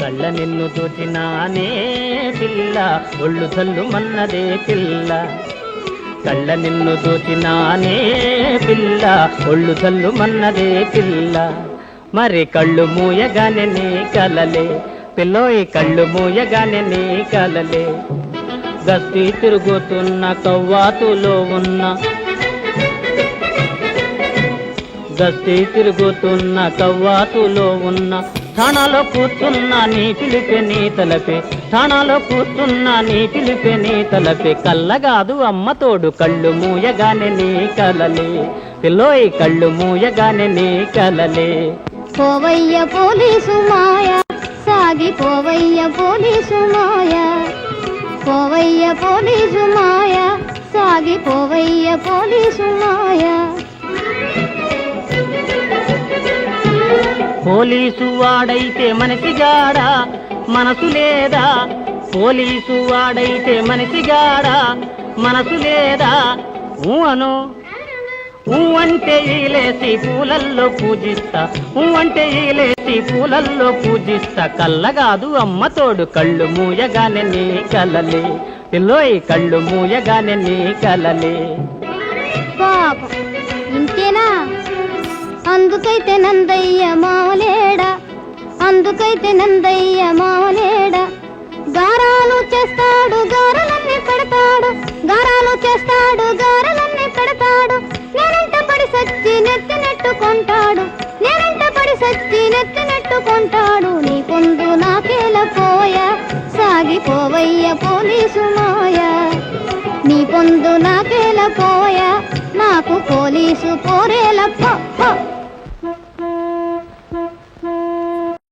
కళ్ళ నిన్ను తోచినానే పిల్ల ఒళ్ళు చల్లు మన్నదే పిల్ల. కళ్ళ నిన్ను దోచినానే పిల్ల ఒళ్ళు చల్లు మన్నదే పిల్ల. మరి కళ్ళు మూయగానే నీ కలలే పిల్లోయి కళ్ళు మూయగానే నీ కలలే. గస్తీ తిరుగుతున్న కవ్వాతులో ఉన్న గస్తీ తిరుగుతున్న కవ్వాతులో ఉన్న ఠాణాలో కూర్చున్న నీ పిలిపే నీ తలపే ఠాణాలో కూర్చున్న నీ పిలిపే నీ తలపే కళ్ళగాదు అమ్మ తోడు కళ్ళు మూయగానే నీ కలలే. పిల్లోయ్ కళ్ళు మూయగానే నీ కలలే. పోవయ్య పోలీసు మాయ సాగి పోవయ్య పోలీసు మాయ. పోవయ్య పోలీసు మాయ సాగి పోవయ్య పోలీసు మాయ. పోలీసు వాడైతే మనసిగాడా మనసు లేదా? పోలీసు వాడైతే మనసిగాడా మనసు లేదా? ఊ అను. ఊ అంటే ఈలేసి పూలల్లో పూజిస్తా. ఊ అంటే ఈలేసి పూలల్లో పూజిస్తా. కళ్ళగాదు అమ్మ తోడు కళ్ళు మూయగానే నీ కలలే. పిల్లోయ్ కళ్ళు మూయగానే నీ కలలే. ఇంతేనా? అందుకైతే నందయ్య మావలేడా? అందుకైతే నందయ్య మావలేడా? గారాలు చేస్తాడు గారలన్నీ పెడతాడు. గారాలు చేస్తాడు గారలన్నీ పెడతాడు. నేనంట పడి సచ్చి నెత్తి నెట్టుకుంటాడు. నేనంట పడి సచ్చి నెత్తి నెట్టుకుంటాడు. నీ పొందు నాకేల పోయా? సాగిపోవయ్య పోలీసు మాయా. నీ పొందు నాకేల పోయా? నాకు పోలీసు పోరేలప్ప.